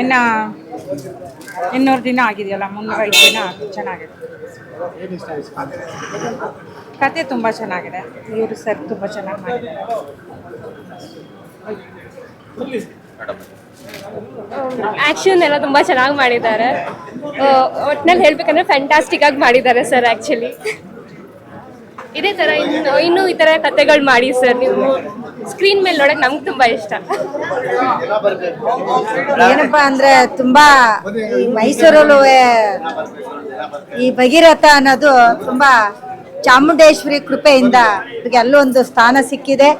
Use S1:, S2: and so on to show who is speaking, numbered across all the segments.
S1: ಇನ್ನು ಇನ್ನೂರು ದಿನ ಆಗಿದೆಯಲ್ಲ ಮುನ್ನೂರೈದು ದಿನ ಚೆನ್ನಾಗಿದೆ. ಕತೆ ತುಂಬ ಚೆನ್ನಾಗಿದೆ. ಇವರು ಸರ್ ತುಂಬ ಚೆನ್ನಾಗಿ ಮಾಡಿದ್ದಾರೆ.
S2: ಆಕ್ಷನ್ ಎಲ್ಲ ತುಂಬಾ ಚೆನ್ನಾಗಿ ಮಾಡಿದ್ದಾರೆ. ಒಟ್ನಲ್ಲಿ ಹೇಳ್ಬೇಕಂದ್ರೆ ಫ್ಯಾಂಟಾಸ್ಟಿಕ್ ಆಗಿ ಮಾಡಿದ್ದಾರೆ ಸರ್ ಆ್ಯಕ್ಚುಲಿ ಇದೇ ಥರ ಇನ್ನು ಇನ್ನೂ ಈ ಥರ ಕತೆಗಳು ಮಾಡಿ ಸರ್ ನೀವು. ಸ್ಕ್ರೀನ್ ಮೇಲೆ ನೋಡಕ್ ನಮ್ಗೆ ತುಂಬಾ ಇಷ್ಟ.
S3: ಏನಪ್ಪಾ ಅಂದ್ರೆ ತುಂಬಾ ಈ ಮೈಸೂರಲ್ಲೂ ಈ ಭಗೀರಥ ಅನ್ನೋದು ತುಂಬಾ ಚಾಮುಂಡೇಶ್ವರಿ ಕೃಪೆಯಿಂದ ಇವ್ರಿಗೆ ಅಲ್ಲೊಂದು ಸ್ಥಾನ ಸಿಕ್ಕಿದೆ.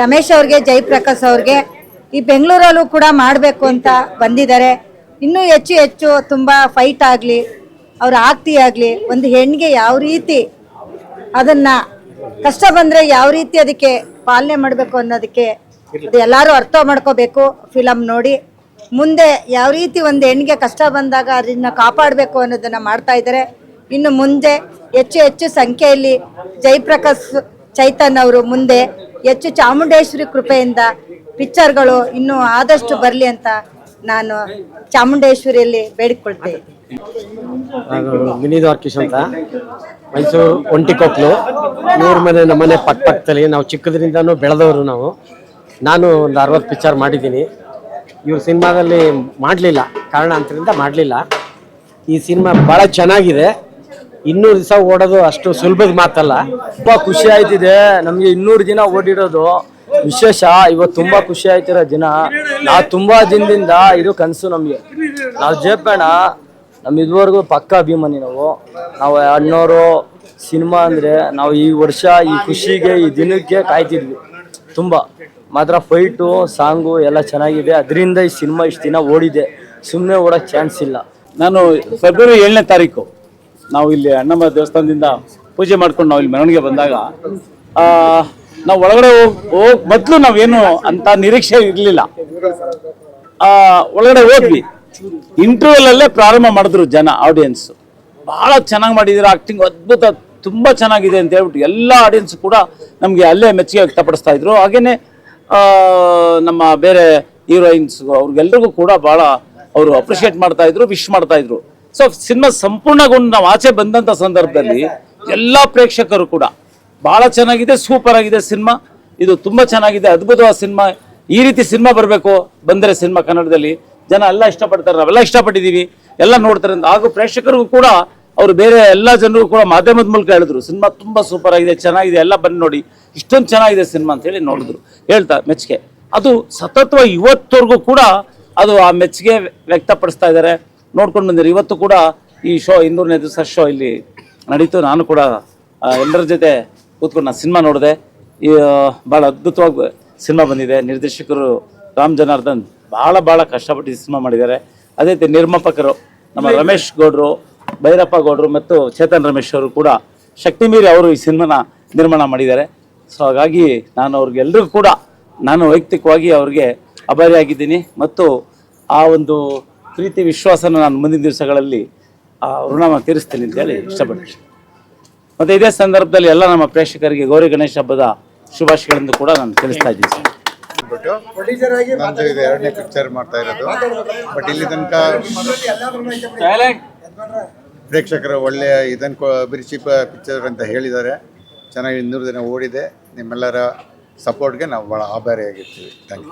S3: ರಮೇಶ್ ಅವ್ರಿಗೆ, ಜಯಪ್ರಕಾಶ್ ಅವ್ರಿಗೆ ಈ ಬೆಂಗಳೂರಲ್ಲೂ ಕೂಡ ಮಾಡಬೇಕು ಅಂತ ಬಂದಿದ್ದಾರೆ. ಇನ್ನೂ ಹೆಚ್ಚು ಹೆಚ್ಚು ತುಂಬ ಫೈಟ್ ಆಗಲಿ, ಅವ್ರ ಆಕ್ತಿ ಆಗಲಿ, ಒಂದು ಹೆಣ್ಣಿಗೆ ಯಾವ ರೀತಿ ಅದನ್ನು ಕಷ್ಟ ಬಂದರೆ ಯಾವ ರೀತಿ ಅದಕ್ಕೆ ಪಾಲನೆ ಮಾಡಬೇಕು ಅನ್ನೋದಕ್ಕೆ ಅದು ಎಲ್ಲರೂ ಅರ್ಥ ಮಾಡ್ಕೋಬೇಕು ಫಿಲಮ್ ನೋಡಿ. ಮುಂದೆ ಯಾವ ರೀತಿ ಒಂದು ಹೆಣ್ಣಿಗೆ ಕಷ್ಟ ಬಂದಾಗ ಅದನ್ನ ಕಾಪಾಡಬೇಕು ಅನ್ನೋದನ್ನ ಮಾಡ್ತಾ ಇದ್ದಾರೆ. ಇನ್ನು ಮುಂದೆ ಹೆಚ್ಚು ಹೆಚ್ಚು ಸಂಖ್ಯೆಯಲ್ಲಿ ಜಯಪ್ರಕಾಶ್ ಚೈತನ್ ಅವರು ಮುಂದೆ ಹೆಚ್ಚು ಚಾಮುಂಡೇಶ್ವರಿ ಕೃಪೆಯಿಂದ ಪಿಕ್ಚರ್ಗಳು ಇನ್ನೂ ಆದಷ್ಟು ಬರಲಿ ಅಂತ ನಾನು ಚಾಮುಂಡೇಶ್ವರಿಯಲ್ಲಿ ಬೇಡಿಕೊಳ್ತೇನೆ.
S4: ವಿನೀತ್ ಆರ್ಕಿಶ್ ಅಂತ. ಮೈಸೂರು ಒಂಟಿಕೊಕ್ಲು. ಇವ್ರ ಮನೆ ನಮ್ಮನೆ ಪಕ್ಕ ಪಕ್ಕದಲ್ಲಿ ನಾವು ಚಿಕ್ಕದ್ರಿಂದನೂ ಬೆಳೆದವರು ನಾವು. ನಾನು ಒಂದು ಅರವತ್ತು ಪಿಕ್ಚರ್ ಮಾಡಿದ್ದೀನಿ. ಇವ್ರ ಸಿನಿಮಾದಲ್ಲಿ ಮಾಡಲಿಲ್ಲ. ಕಾರಣ ಅಂತರಿಂದ ಮಾಡಲಿಲ್ಲ. ಈ ಸಿನಿಮಾ ಭಾಳ ಚೆನ್ನಾಗಿದೆ. ಇನ್ನೂರು ದಿವಸ ಓಡೋದು ಅಷ್ಟು ಸುಲಭದ ಮಾತಲ್ಲ.
S5: ತುಂಬ ಖುಷಿ ಆಯ್ತಿದೆ. ನಮಗೆ ಇನ್ನೂರು ದಿನ ಓಡಿರೋದು ವಿಶೇಷ. ಇವತ್ತು ತುಂಬಾ ಖುಷಿ ಆಯ್ತಿರೋ ದಿನ. ನಾವು ತುಂಬಾ ದಿನದಿಂದ ಇದು ಕನಸು ನಮಗೆ. ನಾವು ಜೇಪೇಣ ನಮ್ ಇದುವರೆಗೂ ಪಕ್ಕ ಅಭಿಮಾನಿ ನಾವು. ನಾವು ಅಣ್ಣವರು ಸಿನಿಮಾ ಅಂದರೆ ನಾವು ಈ ವರ್ಷ ಈ ಖುಷಿಗೆ, ಈ ದಿನಕ್ಕೆ ಕಾಯ್ತಿದ್ವಿ. ತುಂಬ. ಮಾತ್ರ ಫೈಟು, ಸಾಂಗು ಎಲ್ಲ ಚೆನ್ನಾಗಿದೆ. ಅದರಿಂದ ಈ ಸಿನಿಮಾ ಇಷ್ಟು ದಿನ ಓಡಿದೆ. ಸುಮ್ಮನೆ ಓಡೋಕ್ಕೆ ಚಾನ್ಸ್ ಇಲ್ಲ.
S6: ನಾನು ಫೆಬ್ರವರಿ ಏಳನೇ ತಾರೀಕು ನಾವು ಇಲ್ಲಿ ಅಣ್ಣಮ್ಮ ದೇವಸ್ಥಾನದಿಂದ ಪೂಜೆ ಮಾಡ್ಕೊಂಡು ನಾವು ಇಲ್ಲಿ ಮೆರವಣಿಗೆ ಬಂದಾಗ ನಾವು ಒಳಗಡೆ ಹೋಗ್, ಮೊದಲು ನಾವೇನು ಅಂತ ನಿರೀಕ್ಷೆ ಇರಲಿಲ್ಲ. ಒಳಗಡೆ ಹೋದ್ವಿ. ಇಂಟರ್ವ್ಯೂಲ್ ಅಲ್ಲೇ ಪ್ರಾರಂಭ ಮಾಡಿದ್ರು ಜನ ಆಡಿಯನ್ಸ್ ಬಹಳ ಚೆನ್ನಾಗಿ ಮಾಡಿದ್ರು ಆಕ್ಟಿಂಗ್ ಅದ್ಭುತ ತುಂಬಾ ಚೆನ್ನಾಗಿದೆ ಅಂತ ಹೇಳ್ಬಿಟ್ಟು ಎಲ್ಲ ಆಡಿಯನ್ಸ್ ಕೂಡ ನಮಗೆ ಅಲ್ಲೇ ಮೆಚ್ಚುಗೆ ವ್ಯಕ್ತಪಡಿಸ್ತಾ ಇದ್ರು. ಹಾಗೇನೆ ಆ, ನಮ್ಮ ಬೇರೆ ಹೀರೋಯಿನ್ಸ್ ಅವ್ರಿಗೆಲ್ರಿಗೂ ಕೂಡ ಬಹಳ ಅವರು ಅಪ್ರಿಷಿಯೇಟ್ ಮಾಡ್ತಾ ಇದ್ರು ವಿಶ್ ಮಾಡ್ತಾ ಇದ್ರು. ಸೊ ಸಿನಿಮಾ ಸಂಪೂರ್ಣಗೊಂಡು ನಾವು ಆಚೆ ಬಂದಂತ ಸಂದರ್ಭದಲ್ಲಿ ಎಲ್ಲಾ ಪ್ರೇಕ್ಷಕರು ಕೂಡ ಬಹಳ ಚೆನ್ನಾಗಿದೆ ಸೂಪರ್ ಆಗಿದೆ ಸಿನಿಮಾ. ಇದು ತುಂಬಾ ಚೆನ್ನಾಗಿದೆ ಅದ್ಭುತವಾದ ಸಿನಿಮಾ. ಈ ರೀತಿ ಸಿನಿಮಾ ಬರಬೇಕು ಬಂದರೆ ಸಿನಿಮಾ ಕನ್ನಡದಲ್ಲಿ. ಜನ ಎಲ್ಲ ಇಷ್ಟಪಡ್ತಾರೆ, ನಾವೆಲ್ಲ ಇಷ್ಟಪಟ್ಟಿದ್ದೀವಿ. ಎಲ್ಲ ನೋಡ್ತಾರೆ ಅಂತ. ಹಾಗೂ ಪ್ರೇಕ್ಷಕರಿಗೂ ಕೂಡ ಅವರು ಬೇರೆ ಎಲ್ಲ ಜನರು ಕೂಡ ಮಾಧ್ಯಮದ ಮೂಲಕ ಹೇಳಿದ್ರು. ಸಿನಿಮಾ ತುಂಬ ಸೂಪರ್ ಆಗಿದೆ, ಚೆನ್ನಾಗಿದೆ, ಎಲ್ಲ ಬಂದು ನೋಡಿ. ಇಷ್ಟೊಂದು ಚೆನ್ನಾಗಿದೆ ಸಿನಿಮಾ ಅಂತ ಹೇಳಿ ನೋಡಿದ್ರು. ಹೇಳ್ತಾ, ಮೆಚ್ಚುಗೆ. ಅದು ಸತತವಾಗಿ ಇವತ್ತವರೆಗೂ ಕೂಡ ಅದು ಆ ಮೆಚ್ಚುಗೆ ವ್ಯಕ್ತಪಡಿಸ್ತಾ ಇದ್ದಾರೆ. ನೋಡ್ಕೊಂಡು ಬಂದಿರಿ. ಇವತ್ತು ಕೂಡ ಈ ಶೋ, ಇನ್ನೂರನೇ ದಿವಸ ಶೋ ಇಲ್ಲಿ ನಡೀತು. ನಾನು ಕೂಡ ಎಲ್ಲರ ಜೊತೆ ಕೂತ್ಕೊಂಡು ನಾನು ಸಿನಿಮಾ ನೋಡಿದೆ. ಭಾಳ ಅದ್ಭುತವಾಗಿ ಸಿನಿಮಾ ಬಂದಿದೆ. ನಿರ್ದೇಶಕರು ರಾಮ್ ಜನಾರ್ದನ್ ಭಾಳ ಭಾಳ ಕಷ್ಟಪಟ್ಟು ಸಿನಿಮಾ ಮಾಡಿದ್ದಾರೆ. ಅದೇ ರೀತಿ ನಿರ್ಮಾಪಕರು ನಮ್ಮ ರಮೇಶ್ ಗೌಡ್ರು ಭೈರಪ್ಪ ಗೌಡ್ರು ಮತ್ತು ಚೇತನ್ ರಮೇಶ್ ಅವರು ಕೂಡ ಶಕ್ತಿ ಮೀರಿ ಅವರು ಈ ಸಿನಿಮಾನ ನಿರ್ಮಾಣ ಮಾಡಿದ್ದಾರೆ. ಸೊ ಹಾಗಾಗಿ ನಾನು ಅವ್ರಿಗೆಲ್ಲರಿಗೂ ಕೂಡ ನಾನು ವೈಯಕ್ತಿಕವಾಗಿ ಅವ್ರಿಗೆ ಅಭಾರಿಯಾಗಿದ್ದೀನಿ ಮತ್ತು ಆ ಒಂದು ಪ್ರೀತಿ ವಿಶ್ವಾಸನ ನಾನು ಮುಂದಿನ ದಿವಸಗಳಲ್ಲಿ ಆ ಋಣವನ್ನು ತೀರಿಸ್ತೀನಿ ಅಂತೇಳಿ ಇಷ್ಟಪಡ್ತೀನಿ. ಮತ್ತು ಇದೇ ಸಂದರ್ಭದಲ್ಲಿ ಎಲ್ಲ ನಮ್ಮ ಪ್ರೇಕ್ಷಕರಿಗೆ ಗೌರಿ ಗಣೇಶ ಹಬ್ಬದ ಶುಭಾಶಯಗಳನ್ನು ಕೂಡ ನಾನು ತಿಳಿಸ್ತಾ ಇದ್ದೀನಿ.
S7: ಅಂದ್ಬಿಟ್ಟು ನಂದು ಇದು ಎರಡನೇ ಪಿಕ್ಚರ್ ಮಾಡ್ತಾ ಇರೋದು. ಬಟ್ ಇಲ್ಲಿ ತನಕ ಪ್ರೇಕ್ಷಕರು ಒಳ್ಳೆಯ ಇದನ್ನು ಕೊ ಅಭಿರುಚಿ ಪಿಕ್ಚರ್ ಅಂತ ಹೇಳಿದ್ದಾರೆ. ಚೆನ್ನಾಗಿ ಇನ್ನೂರು ದಿನ ಓಡಿದೆ. ನಿಮ್ಮೆಲ್ಲರ ಸಪೋರ್ಟ್ಗೆ ನಾವು ಬಹಳ ಆಭಾರಿಯಾಗಿರ್ತೀವಿ ಥ್ಯಾಂಕ್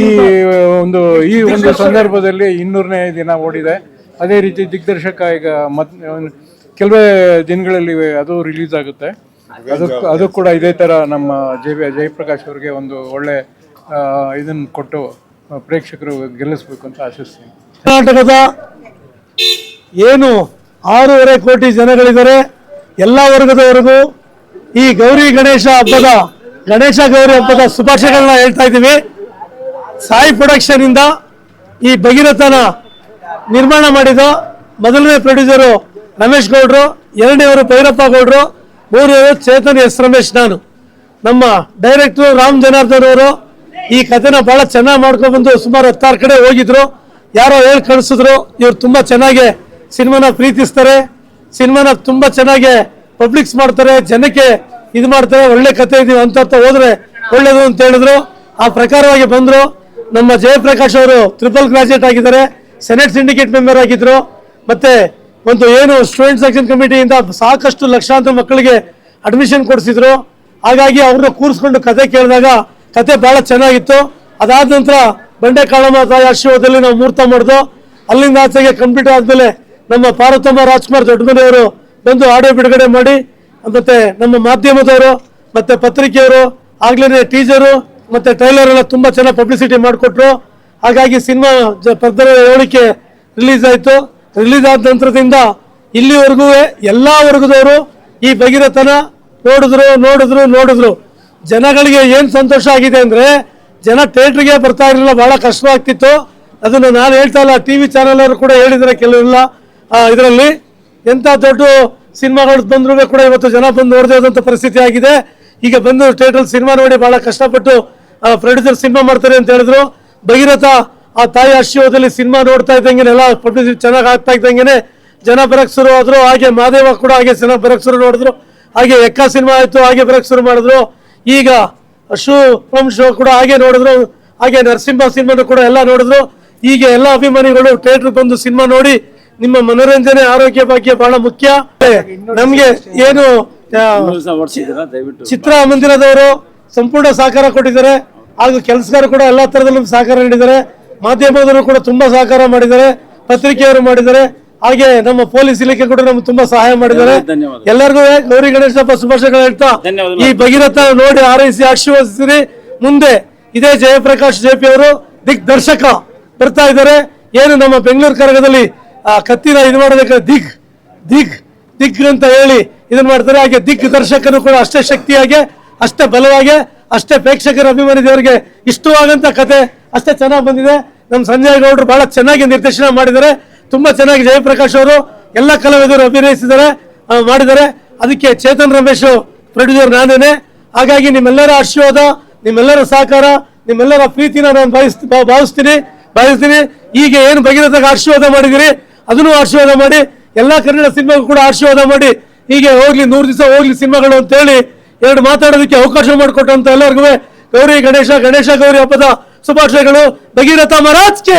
S7: ಯು
S8: ಈ ಒಂದು ಈ ಒಂದು ಸಂದರ್ಭದಲ್ಲಿ ಇನ್ನೂರನೇ ದಿನ ಓಡಿದೆ. ಅದೇ ರೀತಿ ದಿಗ್ದರ್ಶಕ ಈಗ ಮತ್ ಕೆಲವೇ ದಿನಗಳಲ್ಲಿ ಅದು ರಿಲೀಸ್ ಆಗುತ್ತೆ. ಅದು ಅದು ಕೂಡ ಇದೇ ಥರ ನಮ್ಮ ಜಯ ಜಯಪ್ರಕಾಶ್ ಅವರಿಗೆ ಒಂದು ಒಳ್ಳೆ ಇದನ್ನು ಕೊಟ್ಟು ಪ್ರೇಕ್ಷಕರು ಗೆಲ್ಲಿಸ್ಬೇಕು ಅಂತ ಆಶಿಸ್ತೀನಿ.
S9: ಕರ್ನಾಟಕದ ಏನು ಆರೂವರೆ ಕೋಟಿ ಜನಗಳಿದ್ದಾರೆ, ಎಲ್ಲ ವರ್ಗದವರೆಗೂ ಈ ಗೌರಿ ಗಣೇಶ ಹಬ್ಬದ, ಗಣೇಶ ಗೌರಿ ಹಬ್ಬದ ಶುಭಾಶಯಗಳನ್ನ ಹೇಳ್ತಾ ಇದ್ದೀವಿ. ಸಾಯಿ ಪ್ರೊಡಕ್ಷನ್ ಇಂದ ಈ ಭಗೀರಥನ ನಿರ್ಮಾಣ ಮಾಡಿದ ಮೊದಲನೇ ಪ್ರೊಡ್ಯೂಸರು ರಮೇಶ್ ಗೌಡ್ರು, ಎರಡನೇವರು ಭೈರಪ್ಪ ಗೌಡ್ರು, ಮೂರನೇವರು ಚೇತನ್ ಎಸ್ ರಮೇಶ್ ನಾನು. ನಮ್ಮ ಡೈರೆಕ್ಟರ್ ರಾಮ್ ಜನಾರ್ದನ್ ಅವರು ಈ ಕಥೆನ ಬಹಳ ಚೆನ್ನಾಗಿ ಮಾಡ್ಕೊಂಡು ಬಂದು ಸುಮಾರು ಹತ್ತಾರು ಕಡೆ ಹೋಗಿದ್ರು. ಯಾರೋ ಹೇಳಿ ಕಳಿಸಿದ್ರು, ಇವ್ರು ತುಂಬಾ ಚೆನ್ನಾಗಿ ಸಿನಿಮಾನ ಪ್ರೀತಿಸ್ತಾರೆ. ಸಿನಿಮಾನ ತುಂಬಾ ಚೆನ್ನಾಗಿ ಪಬ್ಲಿಕ್ಸ್ ಮಾಡ್ತಾರೆ, ಜನಕ್ಕೆ ಇದು ಮಾಡ್ತಾರೆ, ಒಳ್ಳೆ ಕತೆ ಇದೀವಿ ಅಂತ ಹೋದ್ರೆ ಒಳ್ಳೇದು ಅಂತ ಹೇಳಿದ್ರು. ಆ ಪ್ರಕಾರವಾಗಿ ಬಂದ್ರು. ನಮ್ಮ ಜಯಪ್ರಕಾಶ್ ಅವರು ತ್ರಿಪಲ್ ಗ್ರಾಜುಯೇಟ್ ಆಗಿದ್ದಾರೆ, ಸೆನೆಟ್ ಸಿಂಡಿಕೇಟ್ ಮೆಂಬರ್ ಆಗಿದ್ರು. ಮತ್ತೆ ಒಂದು ಏನು ಸ್ಟೂಡೆಂಟ್ ಸೆಕ್ಷನ್ ಕಮಿಟಿಯಿಂದ ಸಾಕಷ್ಟು ಲಕ್ಷಾಂತರ ಮಕ್ಕಳಿಗೆ ಅಡ್ಮಿಷನ್ ಕೊಡಿಸಿದ್ರು. ಹಾಗಾಗಿ ಅವ್ರನ್ನ ಕೂರಿಸ್ಕೊಂಡು ಕತೆ ಕೇಳಿದಾಗ ಕತೆ ಬಹಳ ಚೆನ್ನಾಗಿತ್ತು. ಅದಾದ ನಂತರ ಬಂಡೆ ಕಾಳಮ್ಮ ತಾಯಿ ನಾವು ಮುಹೂರ್ತ ಮಾಡಿದ್ವು ಅಲ್ಲಿಂದ ಆಚೆಗೆ ಕಂಪ್ಲೀಟ್ ಆದ್ಮೇಲೆ ನಮ್ಮ ಪಾರ್ವತಮ್ಮ ರಾಜ್ಕುಮಾರ್ ದೊಡ್ಡಮನೆಯವರು ಬಂದು ಆಡಿಯೋ ಬಿಡುಗಡೆ ಮಾಡಿ, ಮತ್ತೆ ನಮ್ಮ ಮಾಧ್ಯಮದವರು, ಮತ್ತೆ ಪತ್ರಿಕೆಯವರು ಆಗ್ಲೇ ಟೀಚರು ಮತ್ತೆ ಟ್ರೈಲರ್ ಎಲ್ಲ ತುಂಬಾ ಚೆನ್ನಾಗಿ ಪಬ್ಲಿಸಿಟಿ ಮಾಡಿಕೊಟ್ರು. ಹಾಗಾಗಿ ಸಿನಿಮಾ ಪದರ ಹೇಳಿಕೆ ರಿಲೀಸ್ ಆಯ್ತು. ರಿಲೀಸ್ ಆದ ನಂತರದಿಂದ ಇಲ್ಲಿವರೆಗೂ ಎಲ್ಲ ವರ್ಗದವರು ಈ ಬಗಿರತನ ನೋಡಿದ್ರು ನೋಡಿದ್ರು ನೋಡಿದ್ರು. ಜನಗಳಿಗೆ ಏನು ಸಂತೋಷ ಆಗಿದೆ ಅಂದ್ರೆ ಜನ ಥಿಯೇಟ್ರಿಗೆ ಬರ್ತಾ ಇರಲಿಲ್ಲ, ಬಹಳ ಕಷ್ಟವಾಗ್ತಿತ್ತು ಅದನ್ನು ನಾನು ಹೇಳ್ತಾ ಇಲ್ಲ, ಟಿವಿ ಚಾನೆಲ್ ಅವರು ಕೂಡ ಹೇಳಿದರೆ ಕೆಲವೆಲ್ಲ ಇದರಲ್ಲಿ. ಎಂತ ದೊಡ್ಡ ಸಿನಿಮಾಗಳು ಬಂದ್ರು ಕೂಡ ಇವತ್ತು ಜನ ಬಂದು ನೋಡದೇ ಆದಂಥ ಪರಿಸ್ಥಿತಿ ಆಗಿದೆ. ಈಗ ಬಂದು ಥಿಯೇಟರ್ ಸಿನಿಮಾ ನೋಡಿ ಬಹಳ ಕಷ್ಟಪಟ್ಟು ಪ್ರೊಡ್ಯೂಸರ್ ಸಿನಿಮಾ ಮಾಡ್ತಾರೆ ಅಂತ ಹೇಳಿದ್ರು. ಭಗೀರಥ, ಆ ತಾಯಿ ಆಶೀರ್ವಾದದಲ್ಲಿ ಸಿನಿಮಾ ನೋಡ್ತಾ ಇದ್ದಂಗೆ ಎಲ್ಲ ಪಬ್ಲಿಸಿಟಿ ಚೆನ್ನಾಗಿ ಆಗ್ತಾ ಇದ್ದಂಗೆ ಜನ ಬರಕ್ ಶುರು ಆದ್ರು. ಹಾಗೆ ಮಾದೇವ ಕೂಡ ಹಾಗೆ ಜನ ಬರಕ್ ಶುರು ನೋಡಿದ್ರು ಹಾಗೆ ಎಕ್ಕ ಸಿನಿಮಾ ಆಯ್ತು, ಹಾಗೆ ಬರಕ್ ಶುರು ಮಾಡಿದ್ರು. ಈಗ ಶೋ ಕೂಡ ಹಾಗೆ ನೋಡಿದ್ರು, ಹಾಗೆ ನರಸಿಂಹ ಸಿನಿಮಾನು ಕೂಡ ಎಲ್ಲ ನೋಡಿದ್ರು. ಈಗ ಎಲ್ಲ ಅಭಿಮಾನಿಗಳು ಥಿಯೇಟರ್ ಬಂದು ಸಿನಿಮಾ ನೋಡಿ, ನಿಮ್ಮ ಮನೋರಂಜನೆ ಆರೋಗ್ಯ ಭಾಗ್ಯ ಬಹಳ ಮುಖ್ಯ. ನಮ್ಗೆ ಏನು ಚಿತ್ರ ಮಂದಿರದವರು ಸಂಪೂರ್ಣ ಸಹಕಾರ ಕೊಟ್ಟಿದ್ದಾರೆ. ಹಾಗೂ ಕೆಲಸಗಾರ ಕೂಡ ಎಲ್ಲಾ ತರದಲ್ಲೂ ಸಹಕಾರ ನೀಡಿದ್ದಾರೆ. ಮಾಧ್ಯಮದವರು ಕೂಡ ತುಂಬಾ ಸಹಕಾರ ಮಾಡಿದ್ದಾರೆ. ಪತ್ರಿಕೆಯವರು ಮಾಡಿದ್ದಾರೆ. ಹಾಗೆ ನಮ್ಮ ಪೊಲೀಸ್ ಇಲಾಖೆ ಕೂಡ ನಮ್ಗೆ ತುಂಬಾ ಸಹಾಯ ಮಾಡಿದ್ದಾರೆ. ಎಲ್ಲರಿಗೂ ಗೌರಿ ಗಣೇಶ ಹಬ್ಬ ಶುಭಾಶಯಗಳು ಹೇಳ್ತಾ ಈ ಭಗೀರಥ ನೋಡಿ ಆರೈಸಿ ಆಶೀರ್ವದಿಸಿರಿ. ಮುಂದೆ ಇದೇ ಜಯಪ್ರಕಾಶ್ ಜೆಪಿ ಅವರು ದಿಗ್ದರ್ಶಕ ಬರ್ತಾ ಇದ್ದಾರೆ. ಏನು ನಮ್ಮ ಬೆಂಗಳೂರು ಕರಗದಲ್ಲಿ ಆ ಕತ್ತಿನ ಇದು ಮಾಡಬೇಕಾದ್ರೆ ದಿಗ್ ದಿಗ್ ದಿಗ್ ಅಂತ ಹೇಳಿ ಇದನ್ನ ಮಾಡ್ತಾರೆ. ಹಾಗೆ ದಿಗ್ ದರ್ಶಕನು ಕೂಡ ಅಷ್ಟೇ ಶಕ್ತಿಯಾಗಿ ಅಷ್ಟೇ ಬಲವಾಗಿ ಅಷ್ಟೇ ಪ್ರೇಕ್ಷಕರ ಅಭಿಮಾನಿ ದೇವರಿಗೆ ಇಷ್ಟವಾಗಂತ ಕತೆ. ಅಷ್ಟೇ ಚೆನ್ನಾಗಿ ಬಂದಿದೆ. ನಮ್ಮ ಸಂಜಯ್ ಗೌಡರು ಬಹಳ ಚೆನ್ನಾಗಿ ನಿರ್ದೇಶನ ಮಾಡಿದ್ದಾರೆ. ತುಂಬಾ ಚೆನ್ನಾಗಿ ಜಯಪ್ರಕಾಶ್ ಅವರು ಎಲ್ಲ ಕಲಾವಿದರು ಅಭಿನಯಿಸಿದ್ದಾರೆ ಮಾಡಿದ್ದಾರೆ. ಅದಕ್ಕೆ ಚೇತನ್ ರಮೇಶ್ ಪ್ರೊಡ್ಯೂಸರ್ ನಾನೇನೆ. ಹಾಗಾಗಿ ನಿಮ್ಮೆಲ್ಲರ ಆಶೀರ್ವಾದ, ನಿಮ್ಮೆಲ್ಲರ ಸಹಕಾರ, ನಿಮ್ಮೆಲ್ಲರ ಪ್ರೀತಿನ ನಾನು ಭಾವಿಸ್ ಭಾವಿಸ್ತೀನಿ ಭಾವಿಸ್ತೀನಿ. ಈಗ ಏನು ಭಗೀರಥಗೆ ಆಶೀರ್ವಾದ ಮಾಡಿದಿರಿ, ಅದನ್ನು ಆಶೀರ್ವಾದ ಮಾಡಿ, ಎಲ್ಲಾ ಕನ್ನಡ ಸಿನಿಮಾಗೂ ಕೂಡ ಆಶೀರ್ವಾದ ಮಾಡಿ, ಹೀಗೆ ಹೋಗ್ಲಿ, ನೂರು ದಿವಸ ಹೋಗ್ಲಿ ಸಿನಿಮಾಗಳು ಅಂತೇಳಿ ಎರಡು ಮಾತಾಡೋದಕ್ಕೆ ಅವಕಾಶ ಮಾಡಿಕೊಟ್ಟಂತ ಎಲ್ಲರಿಗೂ ಗೌರಿ ಗಣೇಶ ಗಣೇಶ ಗೌರಿ ಹಬ್ಬದ ಶುಭಾಶಯಗಳು. ಭಗೀರಥ ಮಹಾರಾಜ್ಗೆ